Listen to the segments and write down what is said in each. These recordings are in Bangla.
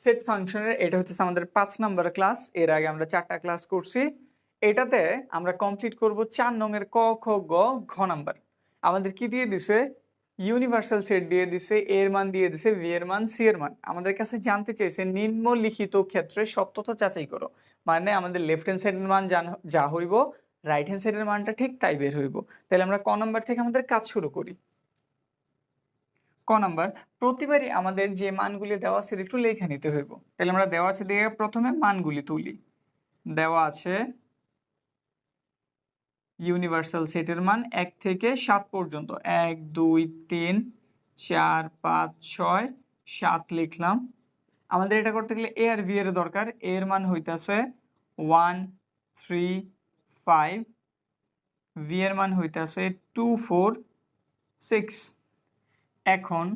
সেট ফাংশনের এটা হচ্ছে আমাদের পাঁচ নম্বর ক্লাস এর আগে আমরা চারটা ক্লাস করছি। এটাতে আমরা কমপ্লিট করব চার নংয়ের ক, খ, গ, ঘ নাম্বার আমাদের কি দিয়ে দিছে? ইউনিভার্সাল সেট দিয়ে দিছে এর মান দিয়ে দিছে ভি এর মান সি এর মান। আমাদের কাছে জানতে চেয়েছে নিম্নলিখিত ক্ষেত্রে সত্যতা যাচাই করো। মানে আমাদের লেফট হ্যান্ড সাইডের মান যা হইব রাইট হ্যান্ড সাইডের মানটা ঠিক তাই বের হইব। তাহলে আমরা ক নাম্বার থেকে আমাদের কাজ শুরু করি। ক নাম্বার, প্রতিবারই আমাদের যে মানগুলি দেওয়া আছে, একটু লেখা নিতে হইব। তাহলে আমরা দেওয়া আছে দিয়ে প্রথমে মানগুলি তুলি। দেওয়া আছে ইউনিভার্সাল সেটের মান এক থেকে সাত পর্যন্ত। এক, দুই, তিন, চার, পাঁচ, ছয়, সাত লিখলাম। আমাদের এটা করতে গেলে এ আর ভি এর দরকার। এর মান হইতাছে ওয়ান থ্রি ফাইভ ভি এর মান হইতাছে টু ফোর সিক্স এখন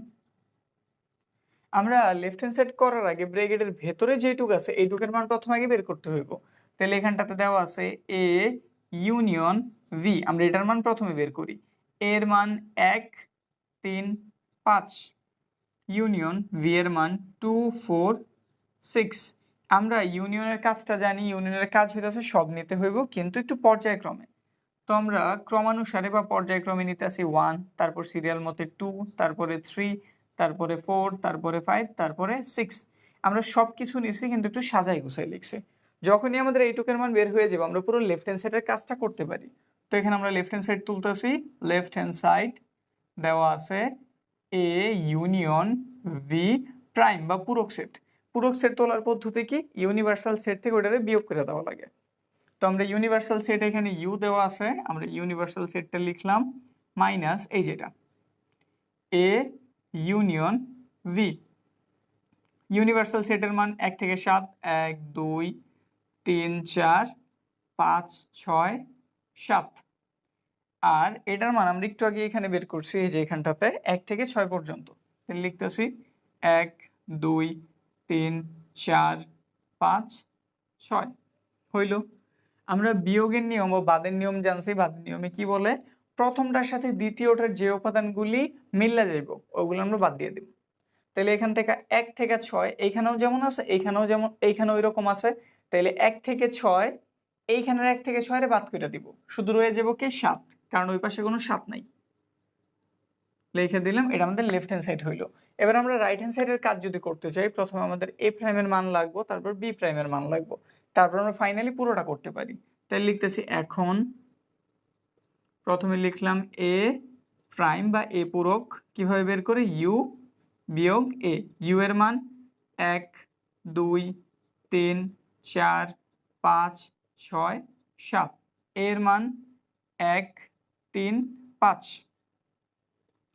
আমরা লেফট হ্যান্ড সাইড করার আগে ব্রেকেটের ভেতরে যেটুক আছে, এইটুকের মান প্রথম আগে বের করতে হইব। তাহলে এখানটাতে দেওয়া আছে এ ইউনিয়ন ভি আমরা এটার মান প্রথমে বের করি। এর মান এক, তিন, পাঁচ। ইউনিয়ন ভি এর মান টু ফোর সিক্স আমরা ইউনিয়নের কাজটা জানি ইউনিয়নের কাজ হইতেছে সব নিতে হইব, কিন্তু একটু পর্যায়ক্রমে। তো আমরা ক্রমানুসারে বা পর্যায়ক্রমে নিতে আসি ওয়ান তারপর সিরিয়াল মতে টু তারপরে থ্রি তারপরে ফোর তারপরে ফাইভ তারপরে সিক্স আমরা সব কিছু নিছি কিন্তু একটু সাজাই গুছাই লিখছি। যখনই আমাদের এইটুকের মান বের হয়ে যাবে, আমরা পুরো লেফট হ্যান্ড সাইডের কাজটা করতে পারি। তো এখানে আমরা লেফট হ্যান্ড সাইড তুলতেছি লেফট হ্যান্ড সাইড দেওয়া আছে এ ইউনিয়ন ভি প্রাইম বা পূরক সেট পূরক সেট তোলার পদ্ধতি কি? ইউনিভার্সাল সেট থেকে ওটারে বিয়োগ করে দেওয়া লাগে। তো আমরা ইউনিভার্সাল সেট এখানে ইউ দেওয়া আছে, আমরা ইউনিভার্সাল সেটটা লিখলাম মাইনাস এই যেটা। এ ইউনিয়ন ভি ইউনিভার্সাল সেটের মান এক থেকে সাত, এক, দুই, তিন, চার, পাঁচ, ছয়, সাত। আর এটার মান আমরা একটু আগে এখানে বের করছি, এই যে এখানটাতে এক থেকে ছয় পর্যন্ত। লিখতেছি এক, দুই, তিন, চার, পাঁচ, ছয়। হইল। আমরা বিয়োগের নিয়ম ও বাদের নিয়ম জানছি, বাদের নিয়মে কি বলে? প্রথমটার সাথে দ্বিতীয়টার যে উপাদানগুলি মিল্লা যাইব, ওগুলো আমরা বাদ দিয়ে দিব। তাহলে এখান থেকে এক থেকে ছয়, এইখানেও যেমন আছে, এইখানেও যেমন, এইখানেও এরকম আছে। তাহলে এক থেকে ছয়, এইখানের এক থেকে ছয় রে বাদ করে দিব। শুধু রয়ে যাব কি? সাত, কারণ ওই পাশে কোনো সাত নাই। লিখে দিলাম, এটা আমাদের লেফট হ্যান্ড সাইড হইল। এবার আমরা রাইট হ্যান্ড সাইডের কাজ যদি করতে চাই, প্রথমে আমাদের এ প্রাইমের মান লাগবো, তারপর বি প্রাইমের মান লাগবো। তারপর আমরা ফাইনালি পুরোটা করতে পারি। তাই লিখতেছি এখন প্রথমে লিখলাম এ প্রাইম বা এ পূরক, কীভাবে বের করে? ইউ বিয়োগ এ ইউ এর মান এক, দুই, তিন, চার, পাঁচ, ছয়, সাত। এর মান এক, তিন, পাঁচ।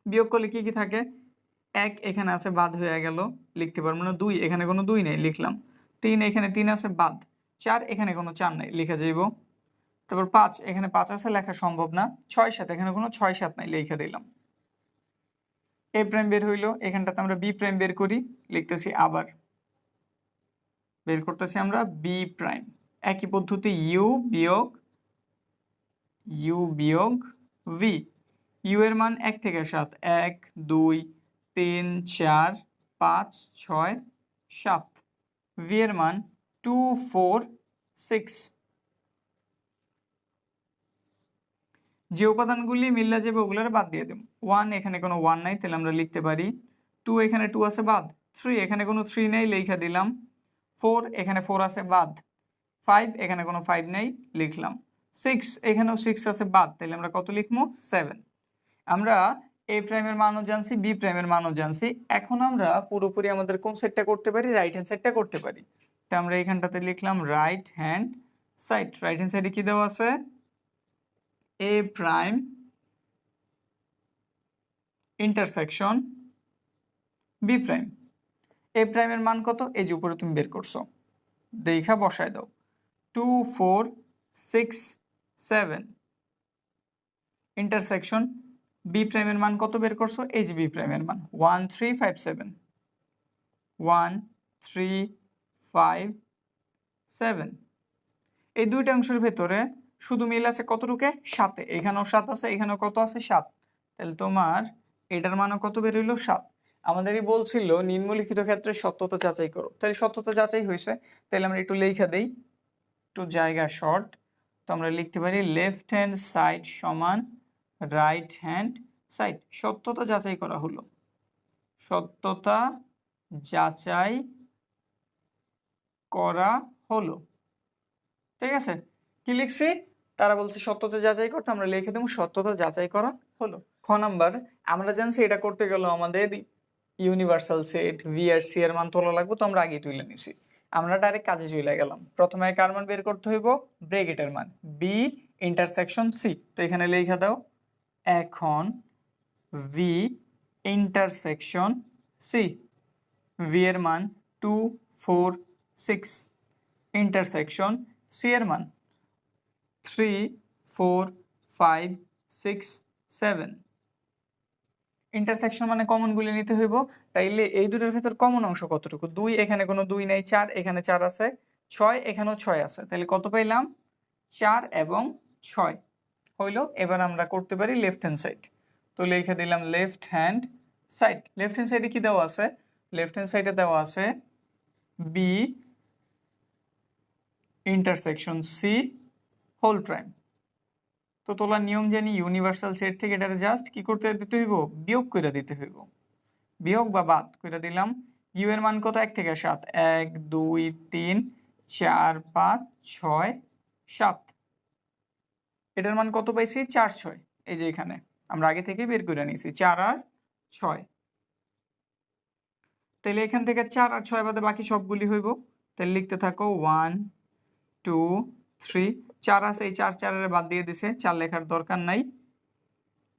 বিয়োগ করলে কী কী থাকে? এক এখানে আছে বাদ হয়ে গেল, লিখতে পারব না। দুই, এখানে কোনো দুই নেই, লিখলাম। তিন, এখানে তিন আছে বাদ। চার, এখানে কোনো চার নাই, লিখে যাইব। তারপর পাঁচ, এখানে পাঁচ আছে, লেখা সম্ভব না। ছয় সাত, এখানে কোনো ছয় সাত নাই, লিখে দিলাম। এ প্রাইম বের হইল, এখানটাতে আমরা বি প্রাইম বের করি, লিখতেছি আবার। বের করতেছি আমরা বি প্রাইম। একই পদ্ধতি, ইউ বিয়োগ ইউ বিয়োগ ভি ইউ এর মান এক থেকে সাত, এক, দুই, তিন, চার, পাঁচ, ছয়, সাত। ভি এর মান টু ফোর সিক্স যে উপাদানগুলি মিল্লা যাবে ওগুলোর বাদ দিয়ে দেব। ওয়ান এখানে কোনো ওয়ান নাই, তাহলে আমরা লিখতে পারি টু এখানে টু আছে, বাদ। থ্রি এখানে কোনো থ্রি নেই, লেখা দিলাম। ফোর এখানে ফোর আছে, বাদ। ফাইভ এখানে কোনো ফাইভ নেই, লিখলাম। সিক্স এখানেও সিক্স আছে, বাদ। তাহলে আমরা কত লিখব? সেভেন আমরা এ প্রাইমের মানও জানছি বি প্রাইমের মানও জানছি। এখন আমরা পুরোপুরি আমাদের কোন সেটটা করতে পারি? রাইট হ্যান্ড সেটটা করতে পারি। তো আমরা এখানটাতে লিখলাম right hand side right hand সাইডে কি দেওয়া আছে? A prime intersection B prime A প্রাইমের মান কত? এই যে উপরে তুমি বের করছ। দেখা বসায় দাও। Two four six seven intersection B প্রাইমের মান কত বের করছ? এই যে বি প্রাইমের মান। One three five seven one three five seven এই দুইটা অংশের ভেতরে শুধু মিল আছে কতটুকে? সাতে। এখানেও সাত আছে, এখানেও কত আছে? সাত। তাহলে তোমার এটার মানও কত বের হইল? সাত। আমাদেরই বলছিল নিম্নলিখিত ক্ষেত্রে সত্যতা যাচাই করো। তাহলে সত্যতা যাচাই হয়েছে। তাহলে আমরা একটু লেখা দেই। একটু জায়গা শর্ট তো আমরা লিখতে পারি লেফট হ্যান্ড সাইড সমান রাইট হ্যান্ড সাইড সত্যতা যাচাই করা হলো। সত্যতা যাচাই করা হলো। ঠিক আছে? কি লিখছি? তারা বলছে সত্যতা যাচাই করতে, আমরা লিখে দেবো সত্যতা যাচাই করা হলো। খ নাম্বার, আমরা জানছি এটা করতে গেলে আমাদের ইউনিভার্সাল সেট ভিআরসি এর মান তোলা লাগবে, তো আমরা আগে তুলে নিছি। আমরা ডাইরেক্ট কাজে চলে গেলাম। প্রথমে কার মান বের করতে হইব? ব্রেকেটের মান। বি ইন্টারসেকশন সি তো এখানে লেখা দাও, এখন ভি ইন্টারসেকশন সি ভি এর মান two four six intersection C এর মান three four five six seven intersection মানে কমনগুলি নিতে হইব। তাইলে এই দুটোর ভেতর কমন অংশ কতটুকু? দুই, এখানে কোনো দুই নেই, চার, এখানে চার আছে। ছয়, এখানেও ছয় আছে। তাহলে কত পাইলাম? চার এবং ছয়। হইল, এবার আমরা করতে পারি লেফট হ্যান্ড সাইড তো লিখে দিলাম left hand side left hand সাইডে কি দেওয়া আছে? লেফট হ্যান্ড সাইডে দেওয়া আছে B intersection C whole prime তো তোলার নিয়ম জানি ইউনিভার্সাল সেট থেকে এটা জাস্ট কি করতে দিতে হইব? বিয়োগ করে দিতে হইব। বিয়োগ বা বাদ করে দিলাম। ইউ এর মান কত? এক থেকে সাত। এক, দুই, তিন, চার, পাঁচ, ছয়, সাত। এটার মান কত পাইছি? চার, ছয়। এই যে এখানে। আমরা আগে থেকে বের করে নিয়েছি। চার আর ছয়। তাহলে এখান থেকে চার আর ছয় বাদে বাকি সবগুলি হইব। তাহলে লিখতে থাকো ওয়ান টু থ্রি চার আছে, এই চার চারের বাদ দিয়ে দিছে, চার লেখার দরকার নাই।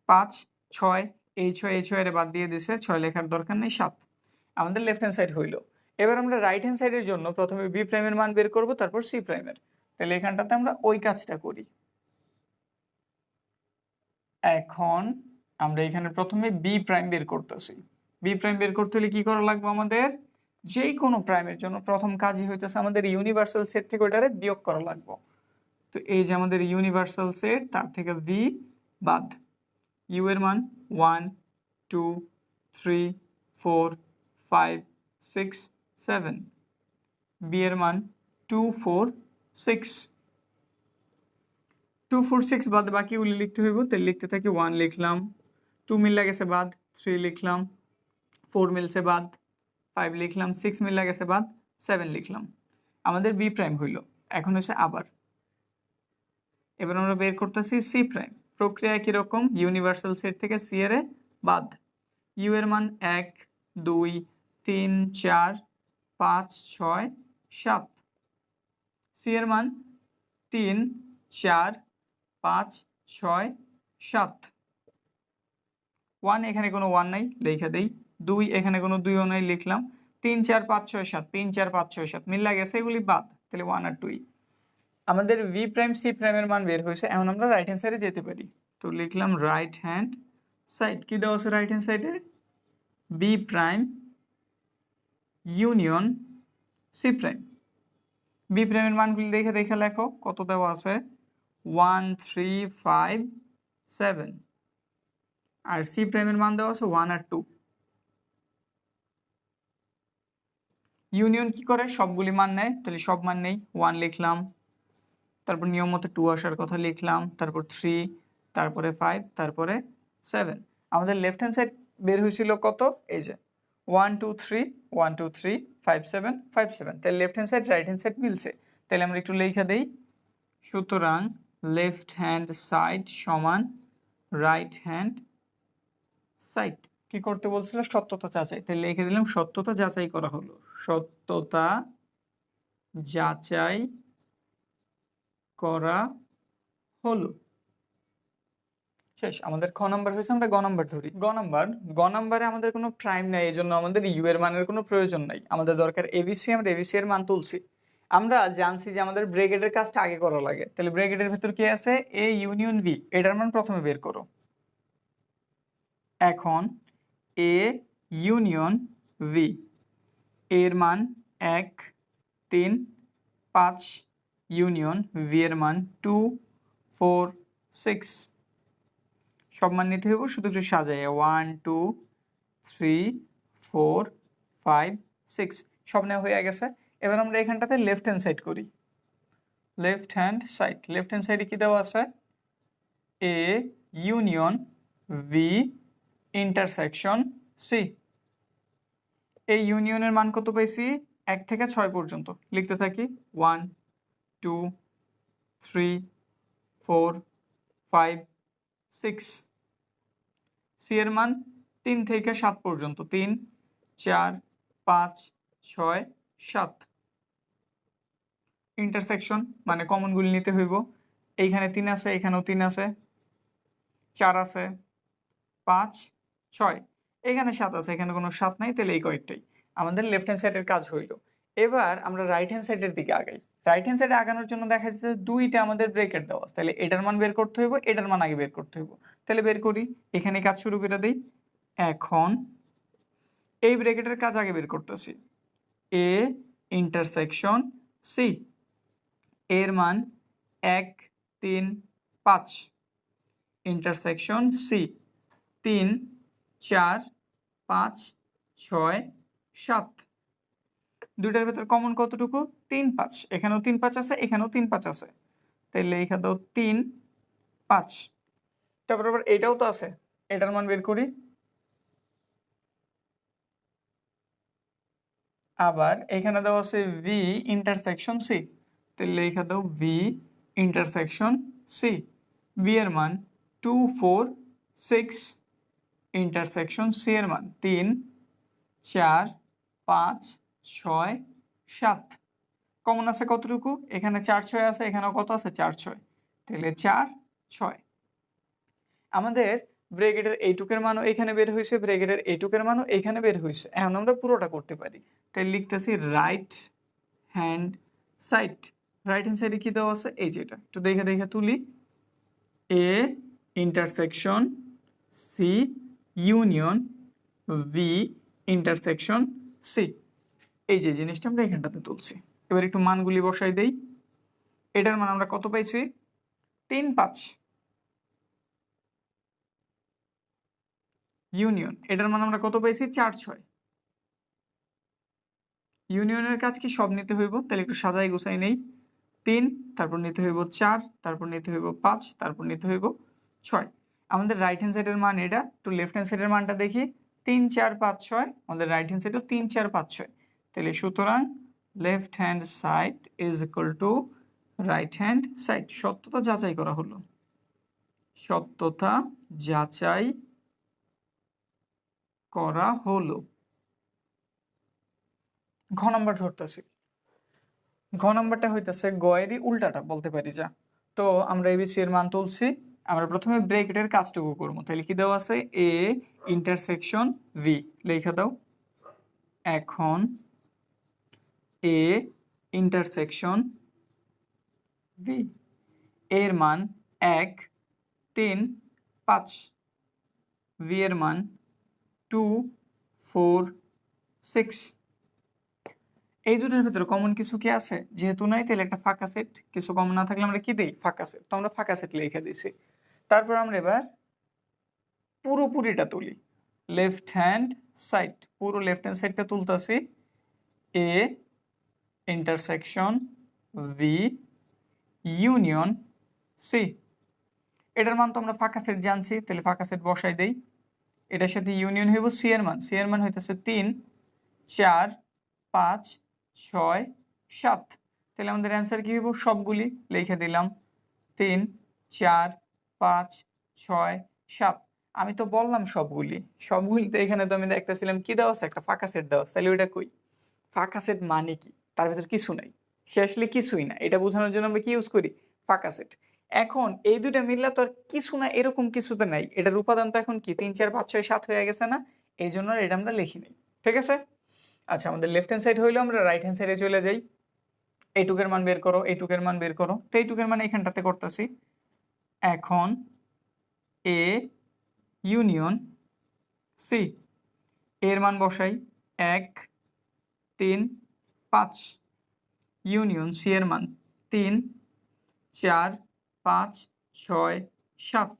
পাঁচ, ছয়, এই ছয়, এই ছয়ের বাদ দিয়ে দিছে, ছয় লেখার দরকার নেই, সাত। আমাদের লেফট হ্যান্ড সাইড হইল। এবার আমরা রাইট হ্যান্ড সাইডের জন্য প্রথমে বি প্রাইমের মান বের করব, তারপর সি প্রাইমের তাহলে এখানটাতে আমরা ওই কাজটা করি। এখন আমরা এখানে প্রথমে বি প্রাইম বের করতেছি। বি প্রাইম বের করতে হলে কি করা লাগবে আমাদের? যেই কোনো প্রাইমের জন্য প্রথম কাজই হইতেছে আমাদের ইউনিভার্সাল সেট থেকে ওইটারে বিয়োগ করা লাগবে। তো এই যে আমাদের ইউনিভার্সাল সেট তার থেকে ভি বাদ। ইউ এর মান one two three four five six seven B এর মান two four six two four six বাদ বাকিগুলি লিখতে হইব। তাহলে লিখতে থাকি ওয়ান লিখলাম। টু মিল গেছে বাদ থ্রি লিখলাম। ফোর মিলছে বাদ। ফাইভ লিখলাম সিক্স মিল গেছে বাদ সেভেন লিখলাম। আমাদের বি প্রাইম হইল, এখন হচ্ছে আবার। এবার আমরা বের করতেছি সি প্রাইম প্রক্রিয়া কীরকম ইউনিভার্সাল সেট থেকে সি এর বাদ। ইউ এর মান এক, দুই, তিন, চার, পাঁচ, ছয়, সাত। সি এর মান তিন, চার, পাঁচ, ছয়, সাত। ওয়ান এখানে কোনো ওয়ান নাই, লেখা দেই। দুই, এখানে কোনো দুইও নাই, লিখলাম। তিন, চার, পাঁচ, ছয়, সাত। তিন, চার, পাঁচ, ছয়, সাত। মিল্লা গেছে এগুলি বাদ। তাহলে ওয়ান আর টুই আমাদের ভি প্রাইম সি প্রাইমের মান বের হয়েছে। এখন আমরা রাইট হ্যান্ড সাইডে যেতে পারি। তো লিখলাম রাইট হ্যান্ড সাইড কি দেওয়া আছে রাইট হ্যান্ড সাইডে B prime union C prime B প্রাইমের মানগুলি দেখে দেখে লেখো। কত দেওয়া আছে? ওয়ান থ্রি ফাইভ সেভেন আর সি প্রাইমের মান দেওয়া আছে ওয়ান আর টু ইউনিয়ন কি করে? সবগুলি মান নেয়। তাহলে সব মান নেই। ওয়ান লিখলাম। তারপর নিয়ম মতো টু আসার কথা লিখলাম। তারপর থ্রি তারপরে ফাইভ তারপরে সেভেন আমাদের লেফট হ্যান্ড সাইড বের হয়েছিল কত? এই যে one two three one two three five seven five seven তাহলে left hand side right hand side মিলছে। তাহলে আমরা একটু লেখা দেই। সুতরাং লেফট হ্যান্ড সাইড সমান রাইট হ্যান্ড সাইড কি করতে বলছিল? সত্যতা যাচাই। তাহলে লিখে দিলাম, সত্যতা যাচাই করা হলো। সত্যতা যাচাই করা হলো। শেষ, আমাদের খ নাম্বার হয়েছে, আমরা গ নাম্বার ধরি। গ নাম্বার, গ নাম্বারে আমাদের কোনো প্রাইম নাই এই জন্য আমাদের ইউ এর মানের কোনো প্রয়োজন নাই। আমাদের দরকার এবিসি আমরা এবিসি এর মান তুলছি। আমরা জানছি যে আমাদের ব্রেকেটের কাজটা আগে করা লাগে। তাহলে ব্রেকেটের ভেতর কি আছে? এ ইউনিয়ন বি এটার মান প্রথমে বের করো। এখন এ ইউনিয়ন ভি এর মান এক, তিন, পাঁচ, ইউনিয়ন ভি এর মান টু, ফোর, সিক্স। সব মান নিতে হইব শুধু একটু সাজাই। One two three four five six সব নেওয়া হয়ে গেছে। এবার আমরা এখানটাতে লেফট হ্যান্ড সাইড করি। Left hand side left hand সাইডে কী দেওয়া আছে? A union V intersection C এই ইউনিয়নের মান কত পাইছি? এক থেকে ছয় পর্যন্ত। লিখতে থাকি। One two three four five six C এর মান তিন থেকে সাত পর্যন্ত। তিন, চার, পাঁচ, ছয়, সাত। ইন্টারসেকশন মানে কমনগুলি নিতে হইব। এইখানে তিন আছে, এখানেও তিন আছে। চার আছে, পাঁচ, ছয়। এখানে সাত আছে, এখানে কোনো সাত নাই, তাহলে এই কয়েকটাই। আমাদের লেফট হ্যান্ড সাইডের কাজ হইল। এবার আমরা রাইট হ্যান্ড সাইডের দিকে আগাই। রাইট হ্যান্ড সাইডে আগানোর জন্য দেখা যাচ্ছে দুইটা আমাদের ব্রেকেট দেওয়া আছে। তাহলে এটার মান বের করতে হইব, এটার মান আগে বের করতে হইব। তাহলে বের করি, এখানে কাজ শুরু করে দিই। এখন এই ব্রেকেটের কাজ আগে বের করতেছি। এ ইন্টারসেকশন সি এর মান এক, তিন, পাঁচ। ইন্টারসেকশন সি তিন, চার পাঁচ, ছয়, সাত। দুইটার ভেতর কমন কতটুকু? তিন পাঁচ। এখানেও তিন পাঁচ আছে, এখানেও তিন পাঁচ আছে। তাহলে এখানে দাও তিন, পাঁচ। তারপর আবার এটাও তো আছে। এটার মান বের করি। আবার এখানে দেওয়া আছে ভি ইন্টারসেকশন সি তাহলে লেখা দাও ভি ইন্টারসেকশন সি বি এর মান two four six intersection C এর মান তিন, চার, পাঁচ, ছয়, সাত। কমন আছে কতটুকু? এখানে চার, ছয় আছে, এখানেও কত আছে? চার, ছয়। তাহলে চার, ছয়। আমাদের ব্রেগেডের এইটুকের মানও এখানে বের হয়েছে ব্রেগেডের এইটুকের মানও এখানে বের হয়েছে। এখন আমরা পুরোটা করতে পারি। তাই লিখতেছি right hand side right hand সাইডে কী দেওয়া আছে? এই যেটা। একটু দেখে দেখে তুলি। A intersection C union V intersection C এই যে জিনিসটা আমরা এখানটাতে তুলছি। এবার একটু মানগুলি বসাই দেই। এটার মান আমরা কত পাইছি? তিন পাঁচ। ইউনিয়ন এটার মান আমরা কত পাইছি? চার ছয়। ইউনিয়নের কাজ কি সব নিতে হইব? তাহলে একটু সাজাই গুছাই নেই। তিন, তারপর নিতে হইব চার, তারপর নিতে হইব পাঁচ, তারপর নিতে হইব ছয়। আমাদের রাইট হ্যান্ড সাইডের মান এটা, একটু লেফট হ্যান্ড সাইডের মানটা দেখি। তিন, চার, পাঁচ, ছয়। আমাদের রাইট হ্যান্ড সাইডেও তিন, চার, পাঁচ, ছয়। তাহলে সুতরাং left hand side is equal to right hand side সত্যতা যাচাই করা হলো। সত্যতা যাচাই করা হলো। ঘ নম্বর ধরতেছি। ঘ নম্বরটা হইতেছে গয়েরই উল্টাটা, বলতে পারি যা। তো আমরা এবিসি এর মান তুলছি। আমরা প্রথমে ব্রেকেটের কাজটুকু করব। তাহলে কি দেওয়া আছে? এ ইন্টারসেকশন ভি লেখা দাও। এখন এ ইন্টারসেকশন ভি এর মান এক, তিন, পাঁচ। ভি এর মান টু, ফোর, সিক্স। এই দুটোর ভিতরে কমন কিছু কি আছে? যেহেতু নাই, তাহলে একটা ফাঁকা সেট কিছু কমন না থাকলে আমরা কি দিই? ফাঁকা সেট তো আমরা ফাঁকা সেট লিখে দিছি তারপর আমরা এবার পুরোপুরিটা তুলি। লেফট হ্যান্ড সাইড পুরো লেফট হ্যান্ড সাইডটা তুলতেছি। A intersection V union C এটার মান তো আমরা ফাঁকা সেট জানছি, তাহলে ফাঁকা সেট বসাই দেই। এটার সাথে ইউনিয়ন হইব সি এর মান। সি এর মান হইতেছে তিন, চার, পাঁচ, ছয়, সাত। তাহলে আমাদের অ্যান্সার কী হইব? সবগুলি লিখে দিলাম। তিন, চার পাঁচ, ছয়, সাত। আমি তো বললাম সবগুলি। সবগুলি তো এখানে তো আমি দেখতেছিলাম, কি দেওয়া আছে? একটা ফাঁকা সেট দেওয়া তাহলে ওইটা কই? ফাঁকা সেট মানে কি? তার ভেতর কিছু নাই। সে আসলে কিছুই না। এটা বোঝানোর জন্য আমরা কি ইউজ করি? ফাঁকা সেট। এখন এই দুইটা মিললে তো আর কিছু না, এরকম কিছু তো নাই। এটার উপাদান তো এখন কি? তিন, চার, পাঁচ, ছয়, সাত হয়ে গেছে না? এই জন্য এটা আমরা লিখি নেই। ঠিক আছে? আচ্ছা আমাদের লেফট হ্যান্ড সাইড হইল, আমরা রাইট হ্যান্ড সাইডে চলে যাই। এইটুকের মান বের করো, এইটুকের মান বের করো। তো এইটুকের মান এখানটাতে করতেছি। এখন এ ইউনিয়ন সি এর মান বসাই এক, তিন, পাঁচ। ইউনিয়ন সি এর মান তিন, চার, পাঁচ, ছয়, সাত।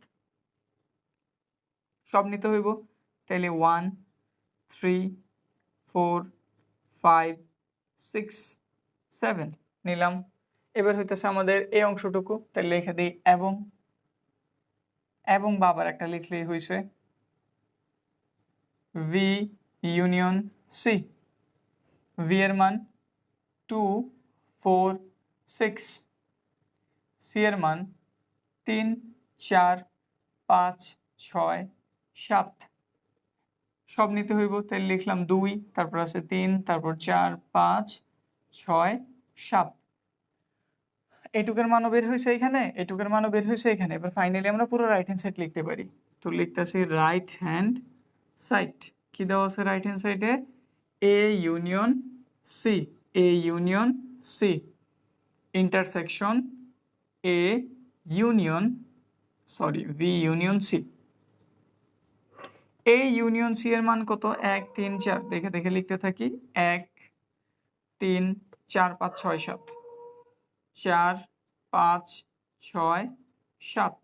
সব নিতে হইব। তাহলে one three four five six seven নিলাম। এবার হইতেছে আমাদের এই অংশটুকু। তাই লিখে দিই এবং এবং বাবার একটা লিখলেই হয়েছে ভি ইউনিয়ন সি ভি এর মান টু ফোর সিক্স সি এর মান তিন, চার, পাঁচ, ছয়, সাত। সব নিতে হইব তাই লিখলাম দুই, তারপর আছে তিন, তারপর চার, পাঁচ, ছয়, সাত। এইটুকের মানও বের হয়েছে এখানে, এটুকের মানও বের হয়েছে এখানে। এবার ফাইনালি আমরা পুরো রাইট হ্যান্ড সাইড লিখতে পারি। তো লিখতেছি রাইট হ্যান্ড সাইড কি দেওয়া আছে রাইট হ্যান্ড সাইডে A? Union C A union C intersection A union sorry V union C A union C এর মান কত? এক, তিন, চার। দেখে দেখে লিখতে থাকি। এক, তিন, চার, পাঁচ, ছয়, সাত। চার, পাঁচ, ছয়, সাত।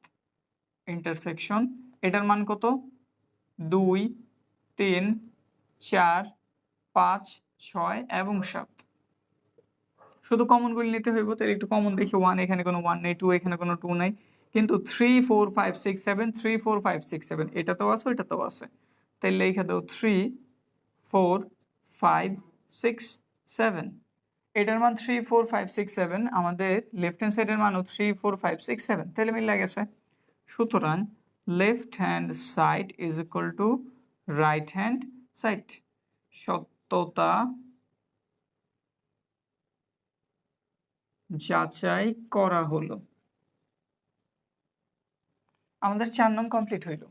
ইন্টারসেকশন এটার মান কত? দুই, তিন, চার, পাঁচ, ছয় এবং সাত। শুধু কমনগুলি নিতে হইব, তাহলে একটু কমন দেখি ওয়ান এখানে কোনো ওয়ান নেই টু এখানে কোনো টু নাই। কিন্তু three four five six seven three four five six seven এটাতেও আছে ওইটাতেও আছে। তাই লিখে দাও three four five six seven এটার মান three four five six seven আমাদের লেফট হ্যান্ড সাইডের মানও three four five six seven তাহলে মিলে গেছে। সুতরাং left hand side is equal to right hand side সত্যতা যাচাই করা হলো। আমাদের চার নং কমপ্লিট হইল।